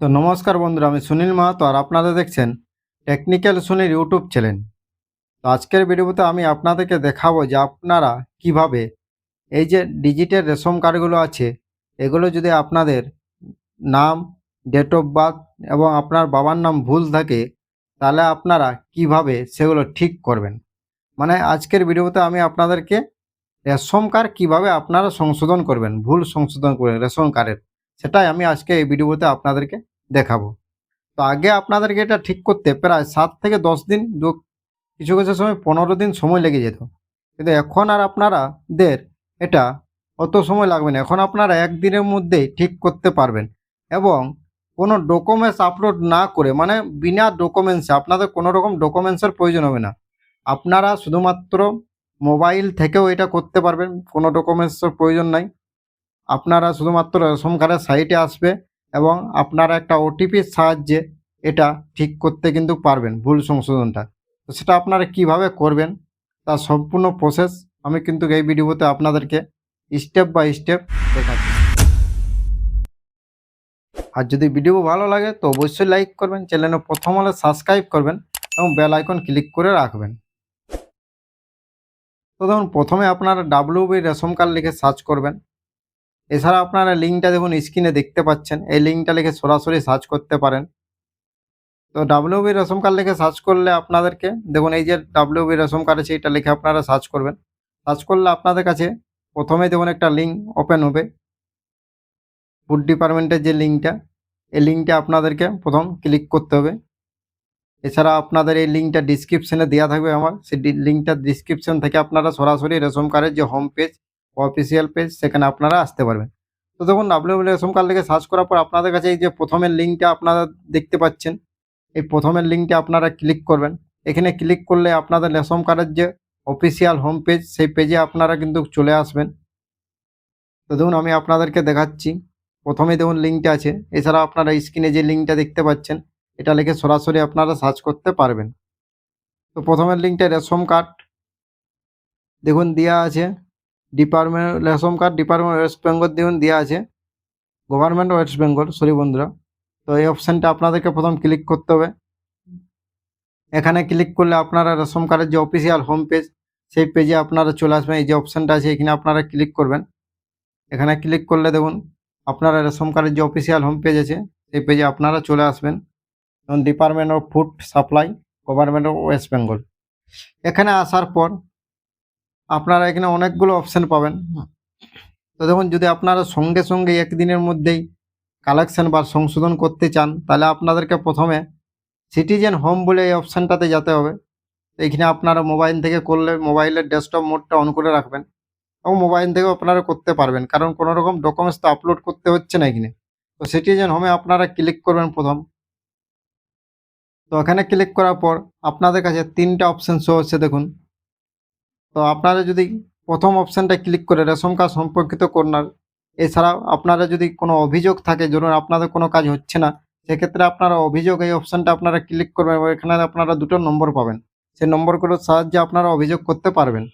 তো নমস্কার বন্ধুরা, আমি সুনীল মাহাতো আর আপনারা দেখছেন টেকনিক্যাল সুনীল ইউটিউব চ্যানেল। তো আজকের ভিডিওতে আমি আপনাদেরকে দেখাবো যে আপনারা কীভাবে এই যে ডিজিটাল রেশন কার্ডগুলো আছে, এগুলো যদি আপনাদের নাম, ডেট অফ বার্থ এবং আপনার বাবার নাম ভুল থাকে, তাহলে আপনারা কীভাবে সেগুলো ঠিক করবেন? মানে আজকের ভিডিওতে আমি আপনাদেরকে রেশন কার্ড কীভাবে আপনারা সংশোধন করবেন, ভুল সংশোধন করবেন রেশন কার্ডের। সেটাই আমি আজকে এই ভিডিওতে আপনাদেরকে দেখাবো। তো আগে আপনাদেরকে এটা ঠিক করতে প্রায় সাত থেকে দশ দিন, দু- কিছু কিছু সময় পনেরো দিন সময় লেগে যেত। কিন্তু এখন আর আপনারাদের এটা অত সময় লাগবে না। এখন আপনারা একদিনের মধ্যেই ঠিক করতে পারবেন এবং কোনো ডকুমেন্টস আপলোড না করে মানে বিনা ডকুমেন্টসে আপনাদের কোনো রকম ডকুমেন্টসের প্রয়োজন হবে না। আপনারা শুধুমাত্র মোবাইল থেকেও এটা করতে পারবেন, কোনো ডকুমেন্টসের প্রয়োজন নাই। আপনারা শুধুমাত্র রেশন কার্ডের সাইটে আসবে এবং আপনারা একটা ওটিপির সাহায্যে এটা ঠিক করতে কিন্তু পারবেন ভুল সংশোধনটা। তো সেটা আপনারা কীভাবে করবেন তার সম্পূর্ণ প্রসেস আমি কিন্তু এই ভিডিওতে আপনাদেরকে স্টেপ বাই স্টেপ দেখাচ্ছি। আর যদি ভিডিও ভালো লাগে তো অবশ্যই লাইক করবেন চ্যানেলে প্রথম হলে সাবস্ক্রাইব করবেন এবং বেল আইকন ক্লিক করে রাখবেন। তো ধরুন প্রথমে আপনারা ডাব্লিউবি রেশন কার্ড লিখে সার্চ করবেন। এছাড়া আপনারা লিঙ্কটা দেখুন, স্ক্রিনে দেখতে পাচ্ছেন। এই লিঙ্কটা লিখে সরাসরি সার্চ করতে পারেন। তো ডাব্লিউবি রেশন কার্ড লিখে সার্চ করলে আপনাদেরকে, দেখুন এই যে ডাব্লিউবি রেশন কার্ড আছে, এটা লিখে আপনারা সার্চ করবেন। সার্চ করলে আপনাদের কাছে প্রথমেই দেখুন একটা লিঙ্ক ওপেন হবে। ফুড ডিপার্টমেন্টের যে লিঙ্কটা, এই লিঙ্কটা আপনাদেরকে প্রথম ক্লিক করতে হবে। এছাড়া আপনাদের এই লিঙ্কটা ডিসক্রিপশনে দেওয়া থাকবে আমার। সেই লিঙ্কটা ডিসক্রিপশন থেকে আপনারা সরাসরি রেশন কার্ডের যে হোম পেজ অফিসিয়াল পেজ সেখানে আপনারা আসতে পারবেন। তো দেখুন ডাব্লিউ রেশন কার্ড লিখে সার্চ করার পর আপনাদের কাছে এই যে প্রথমের লিঙ্কটা আপনারা দেখতে পাচ্ছেন, এই প্রথমের লিঙ্কটা আপনারা ক্লিক করবেন। এখানে ক্লিক করলে আপনাদের রেশন কার্ডের যে অফিসিয়াল হোম পেজ সেই পেজে আপনারা কিন্তু চলে আসবেন। তো দেখুন, আমি আপনাদেরকে দেখাচ্ছি। প্রথমে দেখুন লিঙ্কটা আছে। এছাড়া আপনারা স্ক্রিনে যে লিঙ্কটা দেখতে পাচ্ছেন, এটা লিখে সরাসরি আপনারা সার্চ করতে পারবেন। তো প্রথমের লিঙ্কটা রেশন কার্ড দেখুন দেওয়া আছে। Department ration card department West Bengal দেখুন দেওয়া আছে। গভর্নমেন্ট ওয়েস্ট বেঙ্গল সরি বন্ধুরা। তো এই অপশানটা আপনাদেরকে প্রথম ক্লিক করতে হবে। এখানে ক্লিক করলে আপনারা রেশন কার্ডের যে অফিসিয়াল হোম পেজ সেই পেজে আপনারা চলে আসবেন। এই যে অপশানটা আছে, এখানে আপনারা ক্লিক করবেন। এখানে ক্লিক করলে দেখুন, আপনারা রেশন কার্ডের যে অফিসিয়াল হোম পেজ আছে, সেই পেজে আপনারা চলে আসবেন। Department of food supply government of West Bengal এখানে আসার পর আপনারা এখানে অনেকগুলো অপশান পাবেন। তো দেখুন যদি আপনারা সঙ্গে সঙ্গে একদিনের মধ্যেই কালেকশন বা সংশোধন করতে চান তাহলে আপনাদেরকে প্রথমে সিটিজেন হোম বলে এই অপশানটাতে যেতে হবে। তো এখানে আপনারা মোবাইল থেকে করলে মোবাইলের ডেস্কটপ মোডটা অন করে রাখবেন এবং মোবাইল থেকেও আপনারা করতে পারবেন। কারণ কোনো রকম ডকুমেন্টস তো আপলোড করতে হচ্ছে না এখানে। তো সিটিজেন হোমে আপনারা ক্লিক করবেন প্রথম। তো এখানে ক্লিক করার পর আপনাদের কাছে তিনটা অপশান শো হচ্ছে দেখুন। তো আপনারা যদি প্রথম অপশানটা ক্লিক করে রেশন কার্ড সম্পর্কিত করনার, এছাড়াও আপনারা যদি কোনো অভিযোগ থাকে, ধরুন আপনাদের কোনো কাজ হচ্ছে না, সেক্ষেত্রে আপনারা অভিযোগ এই অপশানটা আপনারা ক্লিক করবেন এবং এখানে আপনারা দুটো নম্বর পাবেন। সেই নম্বরগুলোর সাহায্যে আপনারা অভিযোগ করতে পারবেন।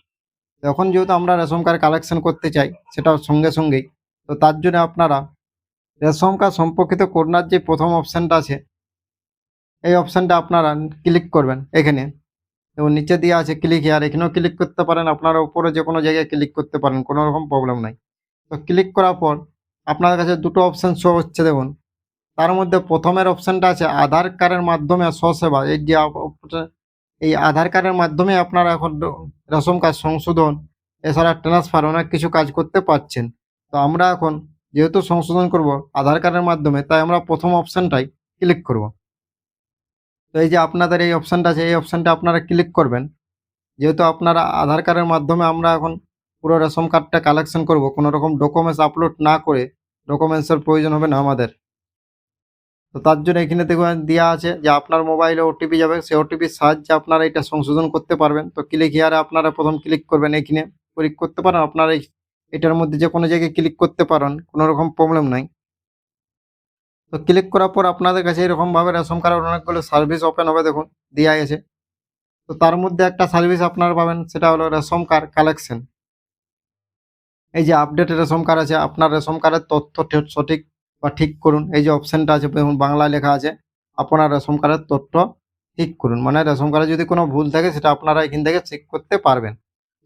এখন যেহেতু আমরা রেশন কার্ড কালেকশন করতে চাই সেটা সঙ্গে সঙ্গেই, তো তার জন্য আপনারা রেশন কার্ড সম্পর্কিত করোনার যে প্রথম অপশানটা আছে, এই অপশানটা আপনারা ক্লিক করবেন। এখানে এবং নিচে দেওয়া আছে ক্লিক হেয়ার এখানেও ক্লিক করতে পারেন। আপনারা উপরে যে কোনো জায়গায় ক্লিক করতে পারেন, কোনো রকম প্রবলেম নাই। তো ক্লিক করার পর আপনার কাছে দুটো অপশান শো হচ্ছে, দেখুন। তার মধ্যে প্রথমের অপশানটা আছে আধার কার্ডের মাধ্যমে স্বসেবা। এই যে এই আধার কার্ডের মাধ্যমে আপনারা এখন রেশন কার্ড সংশোধন, এছাড়া ট্রান্সফার অনেক কিছু কাজ করতে পারছেন। তো আমরা এখন যেহেতু সংশোধন করব আধার কার্ডের মাধ্যমে, তাই আমরা প্রথম অপশানটাই ক্লিক করব। তো এই যে আপনাদের এই অপশানটা আছে, এই অপশানটা আপনারা ক্লিক করবেন। যেহেতু আপনারা আধার কার্ডের মাধ্যমে আমরা এখন পুরো রেশন কার্ডটা কালেকশন করব, কোনো রকম ডকুমেন্টস আপলোড না করে ডকুমেন্টসের প্রয়োজন হবে না আমাদের। তো তার জন্য এখানে দেখবেন দেওয়া আছে যে আপনার মোবাইলে ওটিপি যাবে, সেই ওটিপির সাহায্যে আপনারা এটা সংশোধন করতে পারবেন। তো ক্লিক হিয়ারে আপনারা প্রথম ক্লিক করবেন, এখানে ক্লিক করতে পারেন। আপনারা এটার মধ্যে যে কোনো জায়গায় ক্লিক করতে পারেন, কোনো রকম প্রবলেম নাই। তো ক্লিক করার পর আপনাদের কাছে এরকমভাবে রেশন কার্ডের অনেকগুলো সার্ভিস ওপেন হবে, দেখুন দেওয়া আছে। তো তার মধ্যে একটা সার্ভিস আপনারা পাবেন, সেটা হলো রেশন কার্ড কালেকশন এই যে আপডেট রেশন কার্ড আছে, আপনার রেশন কার্ডের তথ্য ঠিক- সঠিক বা ঠিক করুন। এই যে অপশানটা আছে, দেখুন, বাংলায় লেখা আছে, আপনার রেশন কার্ডের তথ্য ঠিক করুন। মানে রেশন কার্ডে যদি কোনো ভুল থাকে, সেটা আপনারা এখান থেকে চেক করতে পারবেন।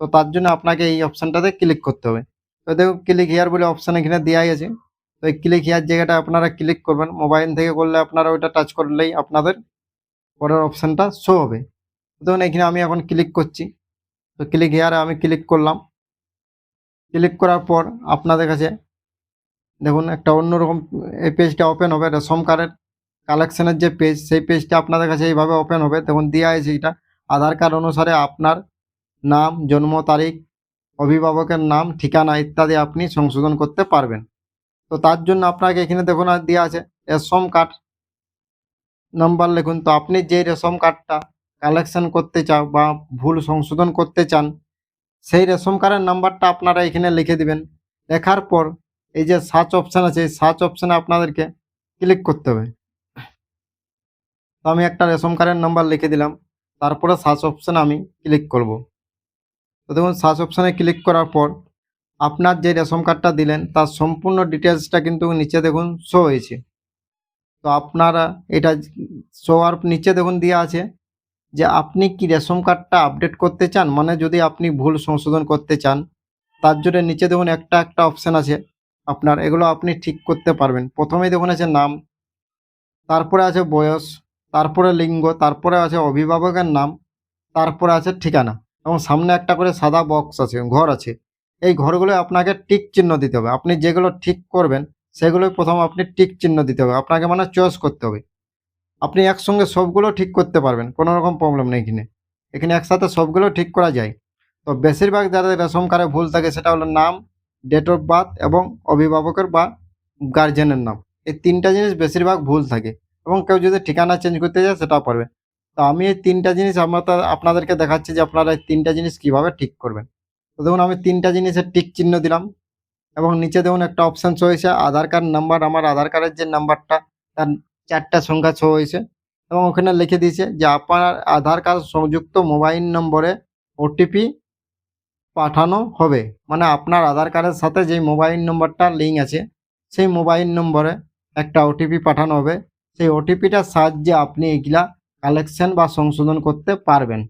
তো তার জন্য আপনাকে এই অপশানটাতে ক্লিক করতে হবে। তো দেখুন ক্লিক হিয়ার বলে অপশান এখানে দেওয়াই আছে। তো এই ক্লিক হিয়ার জায়গাটা আপনারা ক্লিক করবেন। মোবাইল থেকে করলে আপনারা ওইটা টাচ করলেই আপনাদের পরের অপশানটা শো হবে। ধরুন এখানে আমি এখন ক্লিক করছি। তো ক্লিক হিয়ারে আমি ক্লিক করলাম। ক্লিক করার পর আপনাদের কাছে দেখুন একটা অন্যরকম এই পেজটা ওপেন হবে। রেশন কার্ডের কালেকশনের যে পেজ সেই পেজটা আপনাদের কাছে এইভাবে ওপেন হবে। দেখুন দেওয়া আছে এটা। আধার কার্ড অনুসারে আপনার নাম, জন্ম তারিখ, অভিভাবকের নাম, ঠিকানা ইত্যাদি আপনি সংশোধন করতে পারবেন। তো তার জন্য আপনাকে এখানে দেখুন দেওয়া আছে রেশম কার্ড নাম্বার লিখুন। তো আপনি যে রেশম কার্ডটা কালেকশন করতে চাও বা ভুল সংশোধন করতে চান, সেই রেশন কার্ডের নাম্বারটা আপনারা এখানে লিখে দিবেন। লেখার পর এই যে সার্চ অপশান আছে, এই সার্চ অপশানে আপনাদেরকে ক্লিক করতে হবে। তো আমি একটা রেশন কার্ডের নাম্বার লিখে দিলাম, তারপরে সার্চ অপশানে আমি ক্লিক করব। তো দেখুন সার্চ অপশানে ক্লিক করার পর আপনার যে রেশন কার্ডটা দিলেন, তার সম্পূর্ণ ডিটেলসটা কিন্তু নিচে দেখুন শো হয়েছে। তো আপনারা এটা শো আর নিচে দেখুন দেওয়া আছে যে আপনি কি রেশন কার্ডটা আপডেট করতে চান মানে যদি আপনি ভুল সংশোধন করতে চান, তার জন্য নিচে দেখুন একটা একটা অপশান আছে। আপনার এগুলো আপনি ঠিক করতে পারবেন। প্রথমেই দেখুন আছে নাম, তারপরে আছে বয়স, তারপরে লিঙ্গ, তারপরে আছে অভিভাবকের নাম, তারপরে আছে ঠিকানা এবং সামনে একটা করে সাদা বক্স আছে, ঘর আছে। এই ঘরগুলো আপনাকে টিক চিহ্ন দিতে হবে। আপনি যেগুলো ঠিক করবেন, সেগুলোই প্রথম আপনি টিক চিহ্ন দিতে হবে। আপনাকে মানে চয়েস করতে হবে। আপনি একসঙ্গে সবগুলো ঠিক করতে পারবেন, কোনো রকম প্রবলেম নেই এখানে। এখানে একসাথে সবগুলো ঠিক করা যায়। তো বেশিরভাগ যাদের রেশন কার্ডে ভুল থাকে, সেটা হলো নাম ডেট অফ বার্থ এবং অভিভাবকের বা গার্জেনের নাম। এই তিনটা জিনিস বেশিরভাগ ভুল থাকে এবং কেউ যদি ঠিকানা চেঞ্জ করতে যায় সেটাও পারবে। তো আমি এই তিনটা জিনিস আমরা আপনাদেরকে দেখাচ্ছি যে আপনারা এই তিনটা জিনিস কীভাবে ঠিক করবেন। তো দেখুন, আমি তিনটা জিনিসের টিক চিহ্ন দিলাম এবং নিচে দেখুন একটা অপশান শো হয়েছে, আধার কার্ড নাম্বার আমার আধার কার্ডের যে নাম্বারটা তার চারটা সংখ্যা শো হয়েছে এবং ওখানে লিখে দিয়েছে যে আপনার আধার কার্ড সংযুক্ত মোবাইল নম্বরে ওটিপি পাঠানো হবে। মানে আপনার আধার কার্ডের সাথে যেই মোবাইল নম্বরটা লিঙ্ক আছে, সেই মোবাইল নম্বরে একটা ওটিপি পাঠানো হবে। সেই ওটিপিটার সাহায্যে আপনি এগুলা কালেকশন বা সংশোধন করতে পারবেন।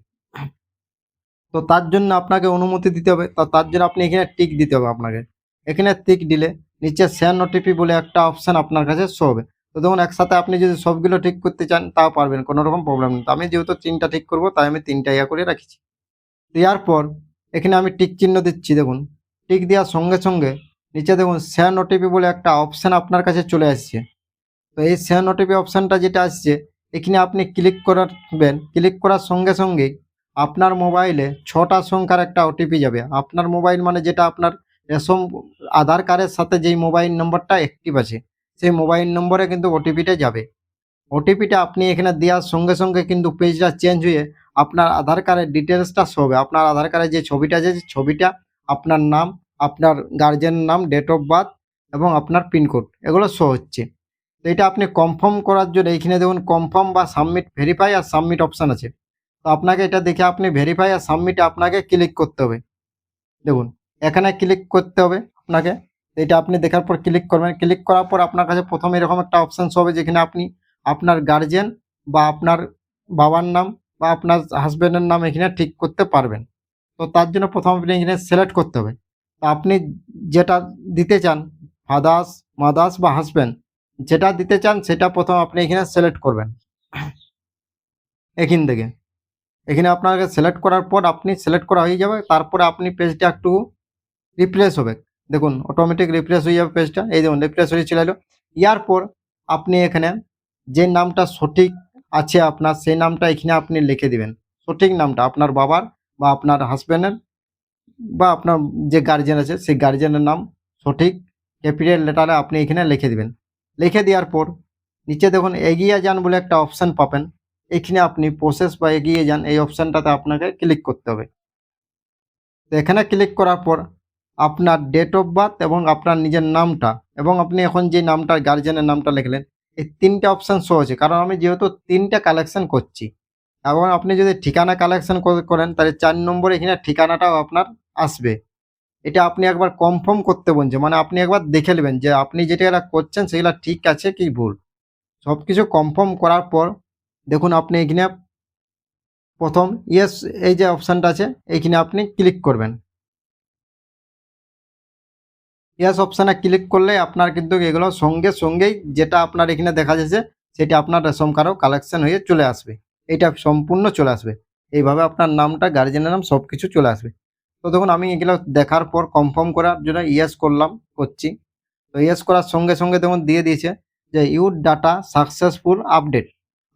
তো তার জন্য আপনাকে অনুমতি দিতে হবে। তো তার জন্য আপনি এখানে টিক দিতে হবে আপনাকে। এখানে টিক দিলে নিচে সেন্ড ওটিপি বলে একটা অপশান আপনার কাছে শো হবে। তো দেখুন একসাথে আপনি যদি সবগুলো ঠিক করতে চান, তাও পারবেন, কোনো রকম প্রবলেম নেই। তো আমি যেহেতু তিনটা ঠিক করব, তাই আমি তিনটা ইয়া করে রাখছি। দেওয়ার পর এখানে আমি টিক চিহ্ন দিচ্ছি, দেখুন। টিক দেওয়ার সঙ্গে সঙ্গে নিচে দেখুন সেন্ড ওটিপি বলে একটা অপশান আপনার কাছে চলে আসছে। তো এই সেন্ড ওটিপি অপশানটা যেটা আসছে, এখানে আপনি ক্লিক করবেন ক্লিক করার সঙ্গে সঙ্গেই আপনার মোবাইলে ছটা সংখ্যার একটা ওটিপি যাবে। আপনার মোবাইল মানে যেটা আপনার রেশন আধার কার্ডের সাথে যেই মোবাইল নম্বরটা অ্যাক্টিভ আছে, সেই মোবাইল নম্বরে কিন্তু ওটিপিটা যাবে। ওটিপিটা আপনি এখানে দেওয়ার সঙ্গে সঙ্গে কিন্তু পেজটা চেঞ্জ হয়ে আপনার আধার কার্ডের ডিটেলসটা হবে। আপনার আধার কার্ডের যে ছবিটা আছে ছবিটা আপনার নাম, আপনার গার্জেনের নাম ডেট অফ বার্থ এবং আপনার পিনকোড এগুলো শো হচ্ছে। তো এটা আপনি কনফার্ম করার জন্য এইখানে দেখুন কনফার্ম বা সাবমিট ভেরিফাই আর সাবমিট অপশান আছে। তো আপনাকে এটা দেখে আপনি ভেরিফাই আর সাবমিটে আপনাকে ক্লিক করতে হবে। দেখুন, এখানে ক্লিক করতে হবে আপনাকে। এটা আপনি দেখার পর ক্লিক করবেন। ক্লিক করার পর আপনার কাছে প্রথম এরকম একটা অপশান হবে যেখানে আপনি আপনার গার্জেন বা আপনার বাবার নাম বা আপনার হাজব্যান্ডের নাম এখানে ঠিক করতে পারবেন। তো তার জন্য প্রথম আপনি এখানে সিলেক্ট করতে হবে। তো আপনি যেটা দিতে চান ফাদার্স মাদার্স বা হাজব্যান্ড যেটা দিতে চান সেটা প্রথম আপনি এখানে সিলেক্ট করবেন। এখান থেকে। এখানে আপনাকে সিলেক্ট করার পর আপনি সিলেক্ট করা হয়ে যাবে, তারপরে আপনি পেজটা একটু রিপ্লেস হবে। দেখুন অটোমেটিক রিপ্লেস হয়ে যাবে পেজটা এই দেখুন রিপ্লেস হয়ে চলে এলো। ইয়ার পর আপনি এখানে যে নামটা সঠিক আছে আপনার, সেই নামটা এখানে আপনি লিখে দিবেন। সঠিক নামটা আপনার বাবার বা আপনার হাজব্যান্ডের বা আপনার যে গার্জেন আছে, সেই গার্জেনের নাম সঠিক ক্যাপিটাল লেটারে আপনি এখানে লিখে দিবেন। লিখে দেওয়ার পর নিচে দেখুন, এগিয়ে যান বলে একটা অপশান পাবেন। এখানে আপনি প্রসেস বা এগিয়ে যান, এই অপশানটাতে আপনাকে ক্লিক করতে হবে। তো এখানে ক্লিক করার পর আপনার ডেট অফ বার্থ এবং আপনার নিজের নামটা এবং আপনি এখন যে নামটা গার্জেনের নামটা লিখলেন, এই তিনটা অপশান শো আছে। কারণ আমি যেহেতু তিনটা কালেকশন করছি এবং আপনি যদি ঠিকানা কালেকশন করেন, তাহলে চার নম্বর এখানে ঠিকানাটাও আপনার আসবে। এটা আপনি একবার কনফার্ম করতে বলছে মানে আপনি একবার দেখে নেবেন যে, আপনি যেটা করছেন, সেগুলো ঠিক আছে কি ভুল? সব কিছু কনফার্ম করার পর দেখুন, আপনি এখানে প্রথম ইয়েস এই যে অপশানটা আছে এইখানে আপনি ক্লিক করবেন। ইয়েস অপশানে ক্লিক করলে আপনার কিন্তু এগুলো সঙ্গে সঙ্গেই যেটা আপনার এখানে দেখা যাচ্ছে, সেটা আপনার রেশন কার্ডও কালেকশন হয়ে চলে আসবে। এটা সম্পূর্ণ চলে আসবে। এইভাবে আপনার নামটা গার্জেনের নাম সব কিছু চলে আসবে। তো দেখুন, আমি এগুলো দেখার পর কনফার্ম করার জন্য ইয়েস করলাম, করছি। তো ইয়েস করার সঙ্গে সঙ্গে দেখুন, দিয়ে দিয়েছে যে ইউর ডাটা সাকসেসফুল আপডেট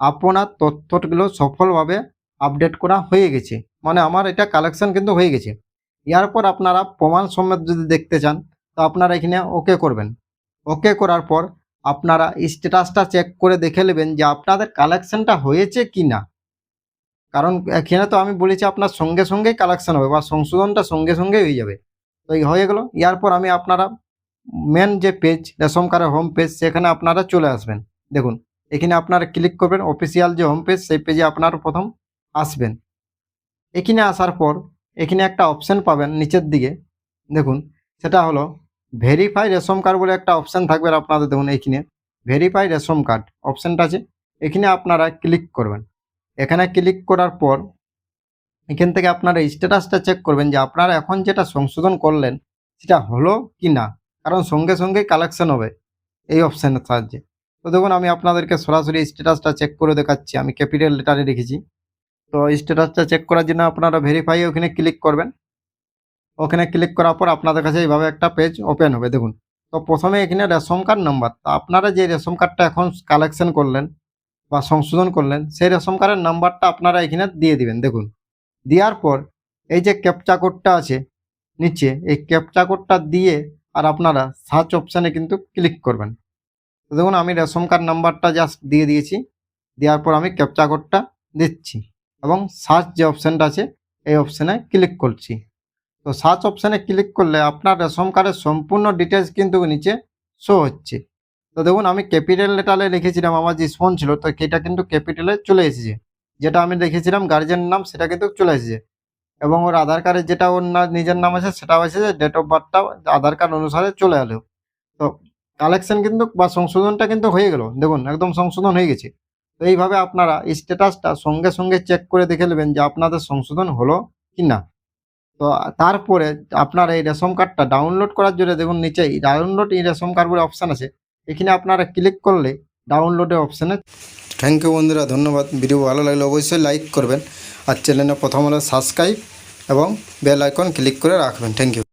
আপনার তথ্যগুলো সফলভাবে আপডেট করা হয়ে গেছে। মানে আমার এটা কালেকশন কিন্তু হয়ে গেছে। এরপর আপনারা প্রমাণ সমেত যদি দেখতে চান, তো আপনারা এখানে ওকে করবেন। ওকে করার পর আপনারা স্ট্যাটাসটা চেক করে দেখে নেবেন যে আপনাদের কালেকশনটা হয়েছে কি না কারণ এখানে তো আমি বলেছি আপনার সঙ্গে সঙ্গেই কালেকশন হবে বা সংশোধনটা সঙ্গে সঙ্গেই হয়ে যাবে। তো হয়ে গেল। এরপর আমি আপনারা মেন যে পেজ রেশন কার্ডের হোম পেজ সেখানে আপনারা চলে আসবেন। দেখুন এখানে আপনারা ক্লিক করবেন অফিসিয়াল যে হোম পেজ সেই পেজে আপনারা প্রথম আসবেন। এখানে আসার পর এখানে একটা অপশান পাবেন নিচের দিকে। দেখুন, সেটা হলো ভেরিফাই রেশন কার্ড বলে একটা অপশান থাকবে আপনাদের। দেখুন এইখানে ভেরিফাই রেশন কার্ড অপশানটা আছে। এখানে আপনারা ক্লিক করবেন। এখানে ক্লিক করার পর এখান থেকে আপনারা স্ট্যাটাসটা চেক করবেন যে আপনারা এখন যেটা সংশোধন করলেন, সেটা হলো কি না কারণ সঙ্গে সঙ্গেই কালেকশন হবে এই অপশানের সাহায্যে। তো দেখুন, আমি আপনাদেরকে সরাসরি স্ট্যাটাসটা চেক করে দেখাচ্ছি। আমি ক্যাপিটাল লেটারে রেখেছি। তো স্ট্যাটাসটা চেক করার জন্য আপনারা ভেরিফাই ওখানে ক্লিক করবেন। ওখানে ক্লিক করার পর আপনাদের কাছে এইভাবে একটা পেজ ওপেন হবে। দেখুন, তো প্রথমে এখানে রেশন কার্ড নাম্বার তো আপনারা যে রেশন কার্ডটা এখন কালেকশন করলেন বা সংশোধন করলেন, সেই রেশন কার্ডের নাম্বারটা আপনারা এখানে দিয়ে দিবেন। দেখুন, দেওয়ার পর এই যে ক্যাপচা কোডটা আছে নিচে, এই ক্যাপচা কোডটা দিয়ে আর আপনারা সার্চ অপশানে কিন্তু ক্লিক করবেন। দেখুন, আমি রেশন কার্ড নাম্বারটা জাস্ট দিয়ে দিয়েছি। দেওয়ার পর আমি ক্যাপচা কোডটা দিচ্ছি এবং সার্চ যে অপশানটা আছে, এই অপশানে ক্লিক করছি। তো সার্চ অপশানে ক্লিক করলে আপনার রেশন কার্ডের সম্পূর্ণ ডিটেলস কিন্তু নিচে শো হচ্ছে। তো দেখুন, আমি ক্যাপিটাল লেটারে লিখেছিলাম, আমার যে ফোন ছিল, তো সেটা কিন্তু ক্যাপিটালে চলে এসেছে। যেটা আমি লিখেছিলাম গার্জেনের নাম, সেটা কিন্তু চলে এসেছে। এবং ওর আধার কার্ডে যেটা ওর নিজের নাম আছে, সেটাও এসেছে ডেট অফ বার্থটাও আধার কার্ড অনুসারে চলে এলো। কালেকশন কিন্তু বা সংশোধনটা কিন্তু হয়ে গেল। দেখুন, একদম সংশোধন হয়ে গেছে। তো এইভাবে আপনারা স্ট্যাটাসটা সঙ্গে সঙ্গে চেক করে দেখে নেবেন যে আপনাদের সংশোধন হলো কি না। তো তারপরে আপনার এই রেশন কার্ডটা ডাউনলোড করার জন্য দেখুন, নিচে ডাউনলোড এই রেশন কার্ড বলে অপশান আছে। এখানে আপনারা ক্লিক করলে ডাউনলোডের অপশানে থ্যাংক ইউ বন্ধুরা, ধন্যবাদ। ভিডিও ভালো লাগলে অবশ্যই লাইক করবেন। আর চ্যানেলে প্রথম হলে সাবস্ক্রাইব এবং বেল আইকন ক্লিক করে রাখবেন। Thank you